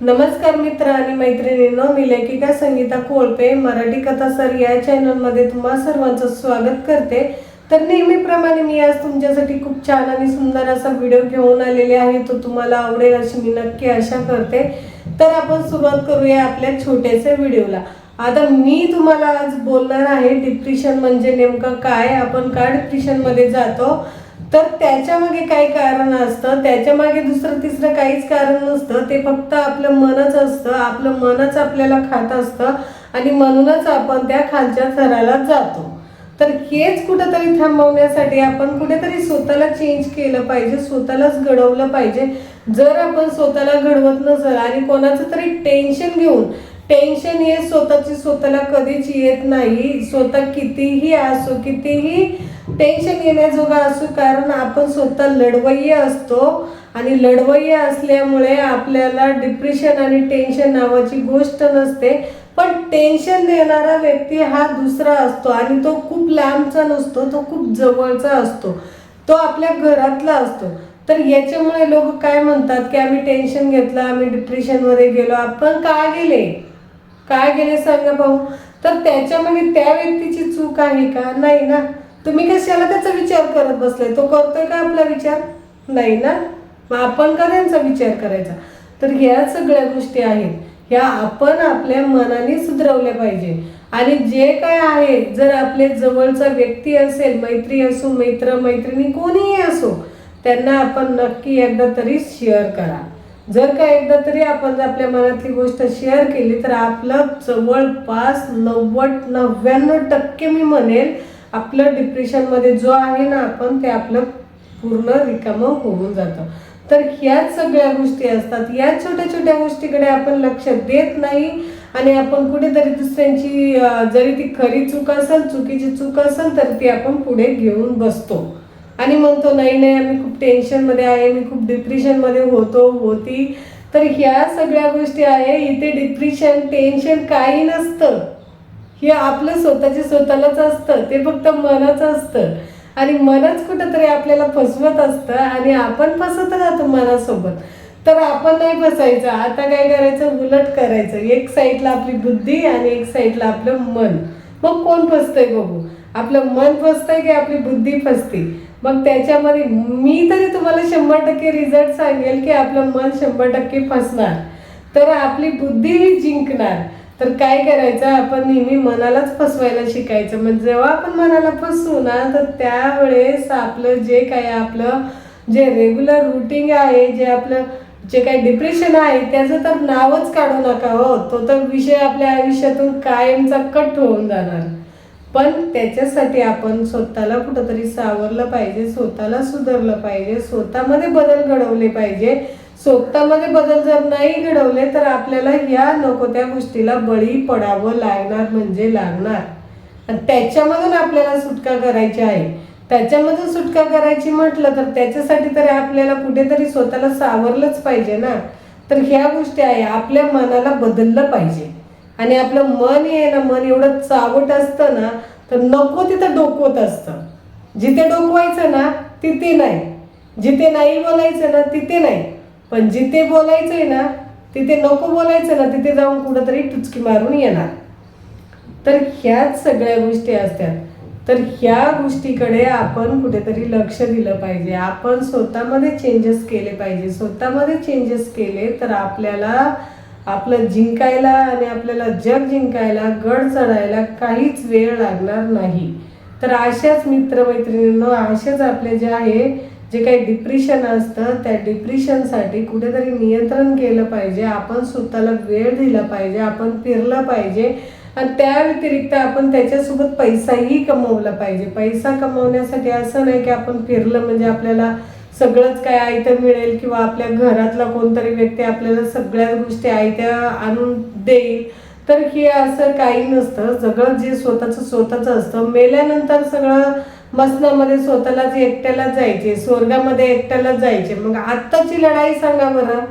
नमस्कार मित्र आणि मैत्रिणींनो मी लेखिका संगीता कोळपे मराठी कथा सर या चॅनलमध्ये तुम्हा सर्वांचं स्वागत करते. तर नेहमीप्रमाणे मी आज तुमच्यासाठी खूप छान आणि सुंदर असा व्हिडिओ घेऊन आलेले आहे तो तुम्हाला आवडेल अशी मी नक्की आशा करते. तर आपण सुरुवात करूया आपल्या छोट्याशा व्हिडिओला आता मी तुम्हाला आज बोलणार आहे डिप्रेशन म्हणजे नेमकं काय? आपण का डिप्रेशनमध्ये जातो? तर त्याच्यामागे काय कारण असतं त्याच्यामागे दुसरं तिसरं काहीच कारण नसतं. ते फक्त आपलं मनच असतं आपलं मनच आपल्याला खात असतं आणि म्हणूनच आपण त्या खालच्या थराला जातो. तर हेच कुठंतरी थांबवण्यासाठी आपण कुठेतरी स्वतःला चेंज केलं पाहिजे स्वतःलाच घडवलं पाहिजे. जर आपण स्वतःला घडवत नसेल आणि कोणाचं तरी टेन्शन घेऊन टेन्शन हे स्वतःची स्वतःला कधीच येत नाही. स्वतः कितीही असो कितीही टेन्शन येण्याजोगा असो कारण आपण स्वतः लढवय्य असतो. आणि लढवय्य असल्यामुळे आपल्याला डिप्रेशन आणि टेन्शन नावाची गोष्ट नसते. पण टेन्शन देणारा व्यक्ती हा दुसरा असतो आणि तो खूप लांबचा नसतो तो खूप जवळचा असतो. तो आपल्या घरातला असतो. तर याच्यामुळे लोक काय म्हणतात की आम्ही टेन्शन घेतलं आम्ही डिप्रेशनमध्ये गेलो आपण का गेले? काय गेले सांगा भाऊ? तर त्याच्यामध्ये त्या व्यक्तीची चूक आहे का? नाही ना. तुम्ही कशाला त्याचा विचार करत बसलाय? तो करतोय का आपला विचार? नाही ना. मग आपण का त्यांचा विचार करायचा? तर ह्या सगळ्या गोष्टी आहेत. ह्या आपण आपल्या मनाने सुधरवल्या पाहिजे. आणि जे काय आहे जर आपले जवळचा व्यक्ती असेल मैत्री असो मित्र मैत्रिणी कोणीही असो त्यांना आपण नक्की एकदा तरी शेअर करा. जर का एकदा तरी आपण आपल्या मनातली गोष्ट शेअर केली तर आपलं जवळपास नव्वद नव्याण्णव टक्के मी म्हणेल आपलं डिप्रेशनमध्ये जो आहे ना आपण ते आपलं पूर्ण रिकामं होऊन जातं. तर ह्याच सगळ्या गोष्टी असतात. या छोट्या छोट्या गोष्टीकडे आपण लक्ष देत नाही आणि आपण कुठेतरी दुसऱ्यांची जरी ती खरी चूक असेल चुकीची चूक असेल तर ती आपण पुढे घेऊन बसतो. आणि म्हणतो नाही नाही आम्ही खूप टेन्शनमध्ये आहे मी खूप डिप्रेशनमध्ये होतो होती. तर ह्या सगळ्या गोष्टी आहे इथे डिप्रेशन टेन्शन काही नसतं. हे आपलं स्वतःचे स्वतःलाच असतं ते फक्त मनाचं असतं. आणि मनच कुठंतरी आपल्याला फसवत असतं आणि आपण फसत राहतो मनासोबत. तर आपण नाही फसायचं आता काय करायचं? उलट करायचं. एक साईडला आपली बुद्धी आणि एक साईडला आपलं मन. मग कोण फसतंय बघू? आपलं मन फसतंय की आपली बुद्धी फसते? मग त्याच्यामध्ये मी तरी तुम्हाला शंभर टक्के रिझल्ट सांगेल की आपलं मन शंभर टक्के फसणार. तर आपली बुद्धी ही जिंकणार. तर काय करायचं? आपण नेहमी मनालाच फसवायला शिकायचं. म्हणजे जेव्हा आपण मनाला फसवू ना तर त्यावेळेस आपलं जे काय आपलं जे रेग्युलर रुटीन आहे जे आपलं जे काही डिप्रेशन आहे त्याचं तर नावच काढू नका हो. तो तर विषय आपल्या आयुष्यातून कायमचा कट होऊन जाणार. पण त्याच्यासाठी आपण स्वतःला कुठंतरी सावरलं पाहिजे स्वतःला सुधारलं पाहिजे स्वतःमध्ये बदल घडवले पाहिजे. स्वतःमध्ये बदल जर नाही घडवले तर आपल्याला ह्या नको त्या गोष्टीला बळी पडावं लागणार म्हणजे लागणार. आणि त्याच्यामधून आपल्याला सुटका करायची आहे. त्याच्यामधून सुटका करायची म्हटलं तर त्याच्यासाठी तरी आपल्याला कुठेतरी स्वतःला सावरलंच पाहिजे ना. तर ह्या गोष्टी आहे आपल्या मनाला बदललं पाहिजे. आणि आपलं मन आहे ना मन एवढं चावट असतं ना तर नको तिथं डोकवत असतं. जिथे डोकवायचं ना तिथे नाही. जिथे नाही बोलायचं ना तिथे नाही. पण जिथे बोलायचं आहे ना तिथे नको बोलायचं ना तिथे जाऊन कुठंतरी टुचकी मारून येणार. तर ह्याच सगळ्या गोष्टी असतात. तर ह्या गोष्टीकडे आपण कुठेतरी लक्ष दिलं पाहिजे. आपण स्वतःमध्ये चेंजेस केले पाहिजे. स्वतःमध्ये चेंजेस केले तर आपल्याला आपलं जिंकायला आणि आपल्याला जग जिंकायला गड चढायला काहीच वेळ लागणार नाही. तर अशाच मित्रमैत्रिणींनो अशाच आपले जे आहे जे काही डिप्रेशन असतं त्या डिप्रेशनसाठी कुठेतरी नियंत्रण केलं पाहिजे. आपण स्वतःला वेळ दिला पाहिजे आपण फिरलं पाहिजे. आणि त्या व्यतिरिक्त आपण त्याच्यासोबत पैसाही कमवला पाहिजे. पैसा कमवण्यासाठी असं नाही की आपण फिरलं म्हणजे आपल्याला सगळंच काय आयत्या मिळेल किंवा आपल्या घरातला कोणतरी व्यक्ती आपल्याला सगळ्या गोष्टी आयत्या आणून देईल. तर हे असं काही नसतं. सगळं जे स्वतःचं स्वतःचं असतं. मेल्यानंतर सगळं मसनामध्ये स्वतःलाच एकट्याला जायचे. स्वर्गामध्ये एकट्याला जायचे. मग आत्ताची लढाई सांगा बरं.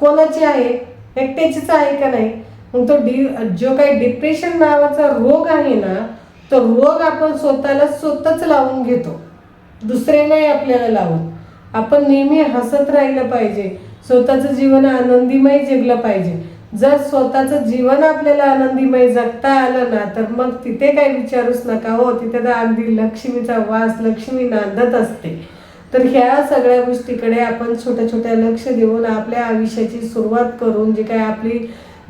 कोणाची आहे? एकट्याचीच आहे का नाही? मग तो डी जो काही डिप्रेशन नावाचा रोग आहे ना तो रोग आपण स्वतःला स्वतःच लावून घेतो. दुसरे नाही आपल्याला लावून आपण नेहमी हसत राहिलं पाहिजे. स्वतःचं जीवन आनंदीमय जगलं पाहिजे. जर स्वतःचं जीवन आपल्याला आनंदीमय जगता आलं ना तर मग तिथे काही विचारूच नका हो. तिथे तर अगदी लक्ष्मीचा वास लक्ष्मी नांदत असते. तर ह्या सगळ्या गोष्टीकडे आपण छोट्या छोट्या लक्ष देऊन आपल्या आयुष्याची सुरुवात करून जी काय आपली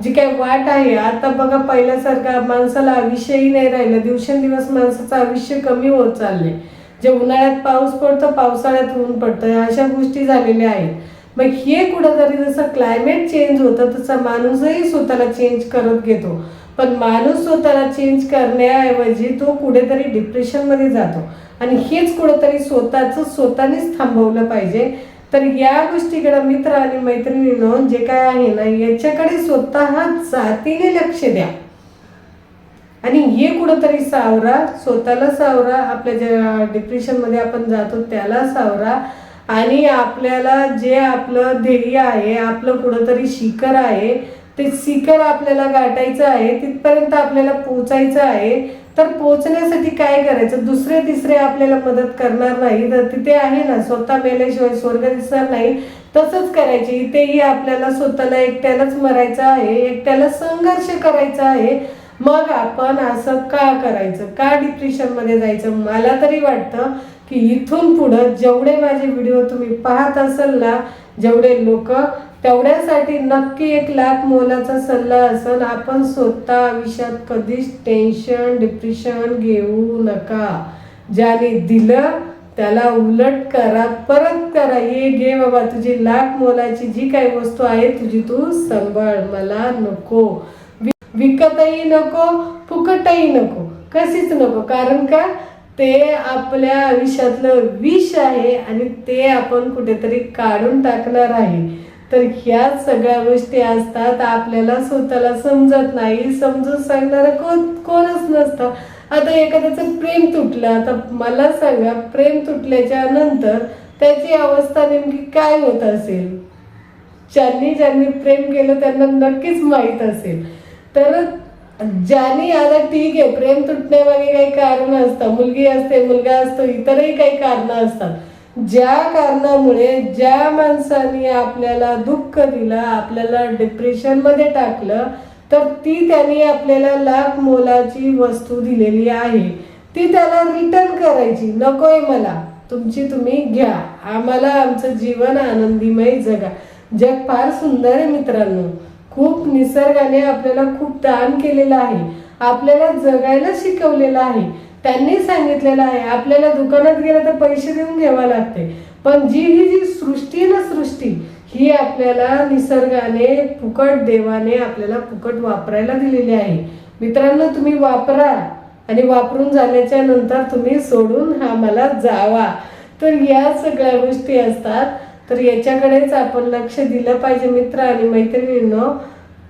जी काय वाट आहे. आता बघा पहिल्यासारखा माणसाला आयुष्यही नाही राहिलं. दिवसेंदिवस माणसाचं आयुष्य कमी होत चाललंय. जे उन्हाळ्यात पाऊस पडतो पावसाळ्यात ऊन पडतं अशा गोष्टी झालेल्या आहेत. मग हे कुठंतरी जसं क्लायमेट चेंज होतं तसं माणूसही स्वतःला चेंज करत घेतो. पण माणूस स्वतःला चेंज करण्याऐवजी तो कुठेतरी डिप्रेशनमध्ये जातो. आणि हेच कुठंतरी स्वतःचं स्वतःनेच थांबवलं पाहिजे. तर या गोष्टीकडे मित्र आणि मैत्रिणींनो जे काय आहे ना याच्याकडे स्वतः जातीने लक्ष द्या. आणि हे कुठंतरी सावरा स्वतःला सावरा आपल्या ज्या डिप्रेशनमध्ये आपण जातो त्याला सावरा. आणि आपल्याला जे आपलं ध्येय आहे आपलं कुठंतरी शिखर आहे ते शिखर आपल्याला गाठायचं आहे तिथपर्यंत आपल्याला पोचायचं आहे. तर पोचण्यासाठी काय करायचं? दुसरे तिसरे आपल्याला मदत करणार नाही. तर तिथे आहे ना स्वतः मेल्याशिवाय स्वर्ग दिसणार नाही. तसंच करायचे. इथेही आपल्याला स्वतःला एकट्यालाच मरायचं आहे एकट्याला संघर्ष करायचा आहे. मग आपण असं का करायचं? का डिप्रेशनमध्ये जायचं? मला तरी वाटतं की इथून पुढं जेवढे माझे व्हिडिओ तुम्ही पाहत असाल ना जेवढे लोक तेवढ्यासाठी नक्की एक लाख मोलाचा सल्ला असेल आपण स्वतः आयुष्यात कधीच टेन्शन डिप्रेशन घेऊ नका. ज्याने दिलं त्याला उलट करा परत करा. ये घे बाबा तुझी लाख मोलाची जी काही वस्तू आहे तुझी तू सांभाळ. मला नको. विकतही नको फुकटही नको. कशीच नको. कारण का? ते आपल्या आयुष्यातलं विष आहे आणि ते आपण कुठेतरी काढून टाकणार आहे. तर ह्या सगळ्या गोष्टी असतात आपल्याला स्वतःला समजत नाही. समजून सांगणारं कोण कोणच नसतं. आता एखाद्याचं प्रेम तुटलं आता मला सांगा प्रेम तुटल्याच्या नंतर त्याची अवस्था नेमकी काय होत असेल? ज्यांनी ज्यांनी प्रेम केलं त्यांना नक्कीच माहीत असेल. तर ज्यांनी आता ठीक आहे प्रेम तुटण्यामागे काही कारण असतं मुलगी असते मुलगा असतो इतरही काही कारणं असतात. ज्या कारणामुळे ज्या माणसाने आपल्याला दुःख दिलं आपल्याला डिप्रेशनमध्ये टाकलं तर ती त्यांनी आपल्याला लाख मोलाची वस्तू दिलेली आहे. ती त्याला रिटर्न करायची नकोय मला तुमची तुम्ही घ्या आम्हाला आमचं जीवन आनंदीमय जगा. जग फार सुंदर आहे मित्रांनो. खूप निसर्गाने आपल्याला खूप दान केलेलं आहे. आपल्याला जगायला शिकवलेलं आहे. त्यांनी सांगितलेलं आहे आपल्याला दुकानात गेलं तर पैसे देऊन घ्यावा लागते. पण जी ही जी सृष्टी आहे ना सृष्टी ही आपल्याला निसर्गाने फुकट देवाने आपल्याला फुकट वापरायला दिलेली आहे. मित्रांनो तुम्ही वापरा आणि वापरून झाल्याच्यानंतर तुम्ही सोडून हा मला जावा. तर या सगळ्या गोष्टी असतात. तर याच्याकडेच आपण लक्ष दिलं पाहिजे मित्र आणि मैत्रिणींनो.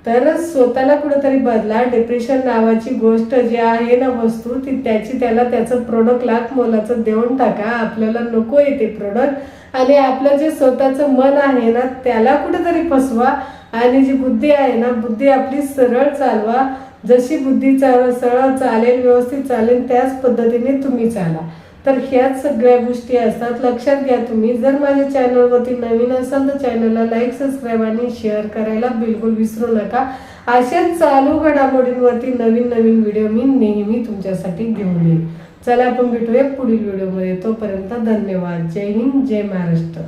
तर स्वतःला कुठंतरी बदला. डिप्रेशन नावाची गोष्ट जी आहे ना वस्तू ती त्याची त्याला त्याचं प्रोडक्ट लाख मोलाचं देऊन टाका. आपल्याला नको आहे ते प्रोडक्ट आणि आपलं जे स्वतःचं मन आहे ना त्याला कुठंतरी फसवा. आणि जी बुद्धी आहे ना बुद्धी आपली सरळ चालवा. जशी बुद्धी चाल सरळ चालेल व्यवस्थित चालेल त्याच पद्धतीने तुम्ही चाला. तर ह्याच सगळ्या गोष्टी असतात. लक्षात घ्या तुम्ही. जर माझ्या चॅनलवरती नवीन असाल तर चॅनलला लाईक सबस्क्राईब आणि शेअर करायला बिलकुल विसरू नका. अशाच चालू घडामोडींवरती नवीन नवीन व्हिडिओ मी नेहमी तुमच्यासाठी घेऊन येईल चला आपण भेटूया पुढील व्हिडिओमध्ये तोपर्यंत धन्यवाद. जय हिंद जय महाराष्ट्र.